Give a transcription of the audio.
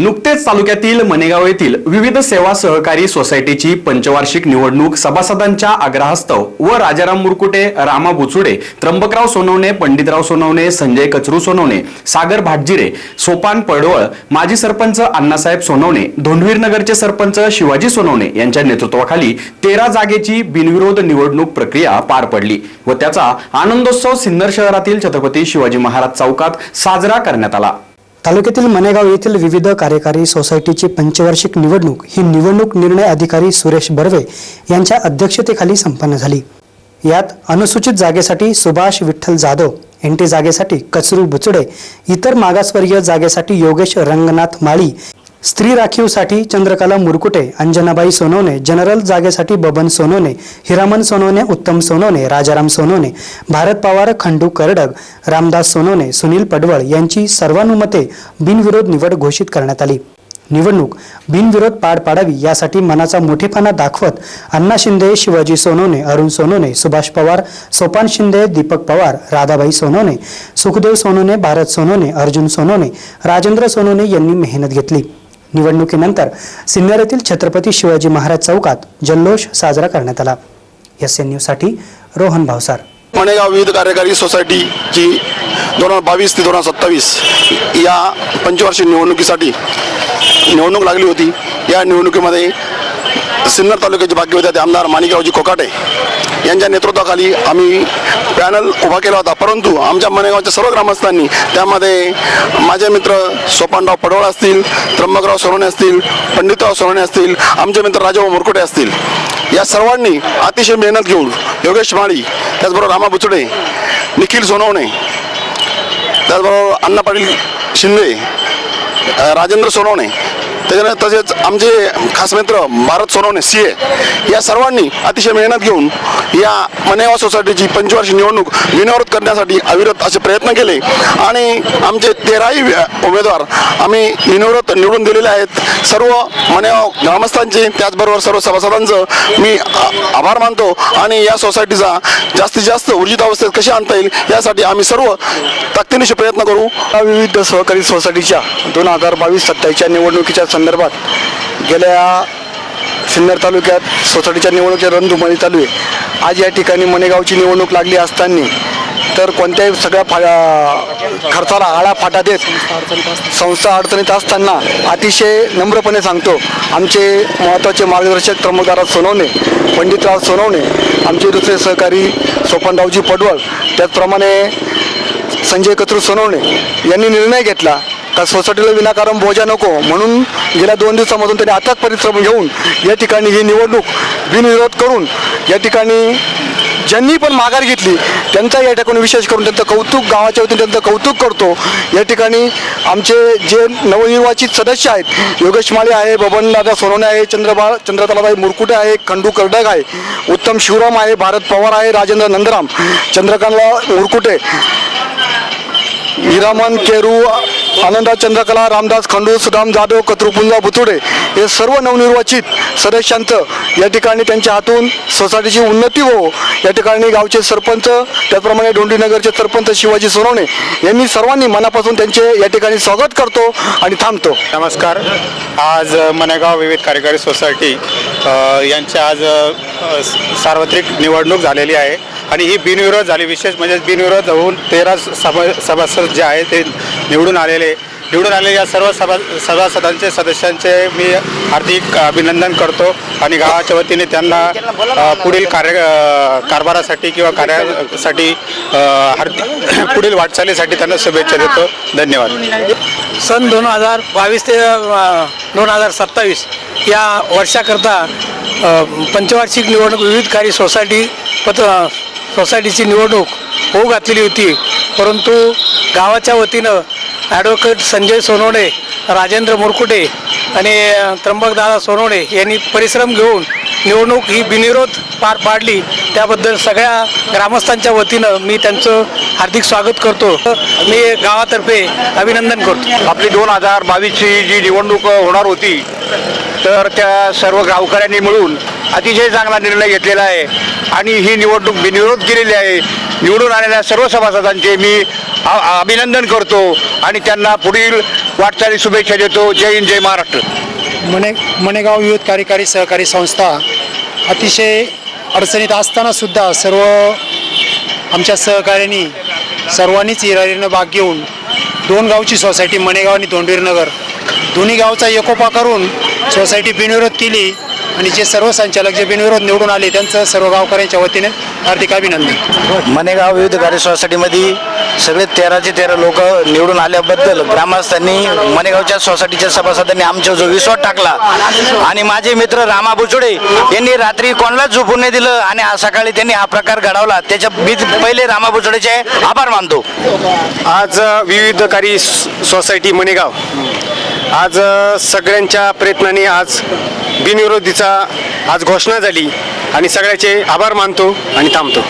नुकतेच तालुक्यातील मनेगाव येथील विविध सेवा सहकारी सोसायटीची पंचवार्षिक निवडणूक सभासदांच्या आग्रहास्तव व राजाराम मुरकुटे रामा बुचुडे त्र्यंबकराव सोनवणे पंडितराव सोनवणे संजय कचरू सोनवणे सागर भाटजिरे सोपान पडवळ माजी सरपंच अण्णासाहेब सोनवणे धोंडवीरनगरचे सरपंच शिवाजी सोनवणे यांच्या नेतृत्वाखाली तेरा जागेची बिनविरोध निवडणूक प्रक्रिया पार पडली व त्याचा आनंदोत्सव सिन्नर शहरातील छत्रपती शिवाजी महाराज चौकात साजरा करण्यात आला. तालुक्यातील मनेगाव येथील विविध कार्यकारी सोसायटीची पंचवार्षिक निवडणूक ही निवडणूक निर्णय अधिकारी सुरेश बर्वे यांच्या अध्यक्षतेखाली संपन्न झाली. यात अनुसूचित जागेसाठी सुभाष विठ्ठल जाधव एनटी जागेसाठी कचरू बुचडे इतर मागासवर्गीय जागेसाठी योगेश रंगनाथ माळी स्त्री राखीवसाठी चंद्रकला मुरकुटे अंजनाबाई सोनवणे जनरल जागेसाठी बबन सोनवणे हिरामन सोनवणे उत्तम सोनवणे राजाराम सोनवणे भारत पवार खंडू करडग रामदास सोनवणे सुनील पडवळ यांची सर्वानुमते बिनविरोध निवड घोषित करण्यात आली. निवडणूक बिनविरोध पार पाडावी यासाठी मनाचा मोठेपणा दाखवत अण्णा शिंदे शिवाजी सोनवणे अरुण सोनवणे सुभाष पवार सोपान शिंदे दीपक पवार राधाबाई सोनवणे सुखदेव सोनवणे भारत सोनवणे अर्जुन सोनवणे राजेंद्र सोनवणे यांनी मेहनत घेतली. निवडणुकीनंतर सिन्नर येथील छत्रपती शिवाजी महाराज चौकात जल्लोष साजरा करण्यात आला. एस एन न्यूजसाठी रोहन भावसार. मणेगाव विविध कार्यकारी सोसायटीची दोन हजार बावीस ते दोन हजार सत्तावीस या पंचवार्षिक निवडणुकीसाठी निवडणूक लागली होती. या निवडणुकीमध्ये सिन्नर तालुक्याचे भाग्यवती आमदार माणिकरावजी कोकाटे यांच्या नेतृत्वाखाली आम्ही पॅनल उभा केला होता. परंतु आमच्या मनेगावच्या सर्व ग्रामस्थांनी त्यामध्ये माझे मित्र सोपानराव पडवळ असतील त्र्यंबकराव सोरणे असतील पंडितराव सोरणे असतील आमचे मित्र राजाभाऊ मुरकुटे असतील. या सर्वांनी अतिशय मेहनत घेऊन योगेश माळी त्याचबरोबर रामा बुचडे निखिल सोनवणे त्याचबरोबर अण्णा पाटील शिंदे राजेंद्र सोनवणे त्याच्यानं तसेच आमचे खास मित्र भारत सोनवणे सी ए या सर्वांनी अतिशय मेहनत घेऊन या मनेवा सोसायटीची पंचवार्षिक निवडणूक बिनविरोध करण्यासाठी अविरत असे प्रयत्न केले. आणि आमचे तेराही उमेदवार आम्ही बिनविरोध निवडून दिलेले आहेत. सर्व मनेवा ग्रामस्थांचे त्याचबरोबर सर्व सभासदांचं मी आ- आभार मानतो. आणि या सोसायटीचा जास्तीत जास्त ऊर्जित अवस्थेत कशी आणता येईल यासाठी आम्ही सर्व ताकदीनिशी प्रयत्न करू. विविध सहकारी सोसायटीच्या दोन हजार बावीस सत्तावीसच्या निवडणुकीच्या संदर्भात गेल्या सिन्नर तालुक्यात सोसायटीच्या निवडणुकीच्या रणधुमाळी चालू आहे. आज या ठिकाणी मणेगावची निवडणूक लागली असताना तर कोणत्याही सगळ्या फा खर्चाला आळा फाटा देत संस्था अडचणीत असताना अतिशय नम्रपणे सांगतो आमचे महत्त्वाचे मार्गदर्शक त्र्यंबकदारा सोनवणे पंडितराव सोनवणे आमचे दुसरे सहकारी सोपनरावजी पडवळ त्याचप्रमाणे संजय कत्रू सोनवणे यांनी निर्णय घेतला का सोसायटीला विनाकारण बोजा नको. म्हणून गेल्या दोन दिवसामधून त्यांनी अथक परिश्रम घेऊन या ठिकाणी ही निवडणूक बिनविरोध करून या ठिकाणी ज्यांनी पण माघार घेतली त्यांचा या ठिकाणी विशेष करून त्यांचं कौतुक गावाच्या वतीने त्यांचं कौतुक करतो. या ठिकाणी आमचे जे नवनिर्वाचित सदस्य आहेत योगेश माळे आहे बबनदादा सोनवणे आहे चंद्रबा चंद्रकलाबाई मुरकुटे आहे खंडू कर्डक आहे उत्तम शिवराम आहे भारत पवार आहे राजेंद्र नंदराम चंद्रकांतला मुरकुटे हिरामन केरू आनंदा चंद्रकला रामदास खंडू सुदाम जाधव कत्रुपुंजा बुतुडे हे सर्व नवनिर्वाचित सदस्यांचं या ठिकाणी त्यांच्या हातून सोसायटीची उन्नती हो या ठिकाणी गावचे सरपंच त्याचप्रमाणे डोंडीनगरचे सरपंच शिवाजी सोनवणे यांनी सर्वांनी मनापासून त्यांचे या ठिकाणी स्वागत करतो आणि थांबतो. नमस्कार. आज मनेगाव विविध कार्यकारी सोसायटी यांची आज स- सार्वत्रिक निवडणूक झालेली आहे. आणि ही बिनविरोध झाली. विशेष म्हणजे बिनविरोध होऊन तेरा सभा सभासद जे आहे ते निवडून आलेले. निवडून आलेले या सर्व सभा सभासदांचे सदस्यांचे मी हार्दिक अभिनंदन करतो आणि गावाच्या वतीने त्यांना पुढील कार्य कारभारासाठी किंवा कार्यासाठी हार्दिक पुढील वाटचालीसाठी त्यांना शुभेच्छा देतो. धन्यवाद. सन दोन हजार बावीस ते दोन हजार सत्तावीस या वर्षाकरता पंचवार्षिक निवडणूक विविध कार्य सोसायटी पत्र सोसायटीची निवडणूक होऊ घातलेली होती. परंतु गावाच्या वतीनं ॲडव्होकेट संजय सोनवणे राजेंद्र मुरकुटे आणि त्र्यंबकदादा सोनवणे यांनी परिश्रम घेऊन निवडणूक ही बिनविरोध पार पाडली. त्याबद्दल सगळ्या ग्रामस्थांच्या वतीनं मी त्यांचं हार्दिक स्वागत करतो. मी गावातर्फे अभिनंदन करतो. आपली दोन हजार बावीसची जी निवडणूक होणार होती तर त्या सर्व गावकऱ्यांनी मिळून अतिशय चांगला निर्णय घेतलेला आहे. आणि ही निवडणूक बिनविरोध केलेली आहे. निवडून आलेल्या सर्व सभासदांचे मी अभिनंदन करतो आणि त्यांना पुढील वाटचाली शुभेच्छा देतो. जय हिंद जय महाराष्ट्र. मने मनेगाव विविध कार्यकारी सहकारी संस्था अतिशय अडचणीत असतानासुद्धा सर्व आमच्या सहकार्यांनी सर्वांनीच इरारीनं भाग घेऊन दोन गावची सोसायटी मणेगाव आणि धोंडवीरनगर दोन्ही गावचा एकोपा करून सोसायटी बिनविरोध केली. आणि जे सर्व संचालक जे बिनविरोध निवडून आले त्यांचं सर्व गावकऱ्यांच्या वतीने हार्दिक अभिनंदन. मनेगाव विविध कार्य सोसायटीमध्ये सगळे तेराचे तेरा लोक निवडून आल्याबद्दल ग्रामस्थांनी मनेगावच्या सोसायटीच्या सभासदांनी आमच्या जो विश्वास टाकला. आणि माझे मित्र रामा बुचुडे यांनी रात्री कोणालाच झोपून नाही दिलं आणि आज सकाळी त्यांनी हा प्रकार घडवला. त्याच्या मी पहिले रामा बुचुडेचे आभार मानतो. आज विविधकारी सोसायटी मणेगाव आज सगळ्यांच्या प्रयत्नाने आज बिनविरोधीचा आज घोषणा झाली आणि सगळ्याचे आभार मानतो आणि थांबतो.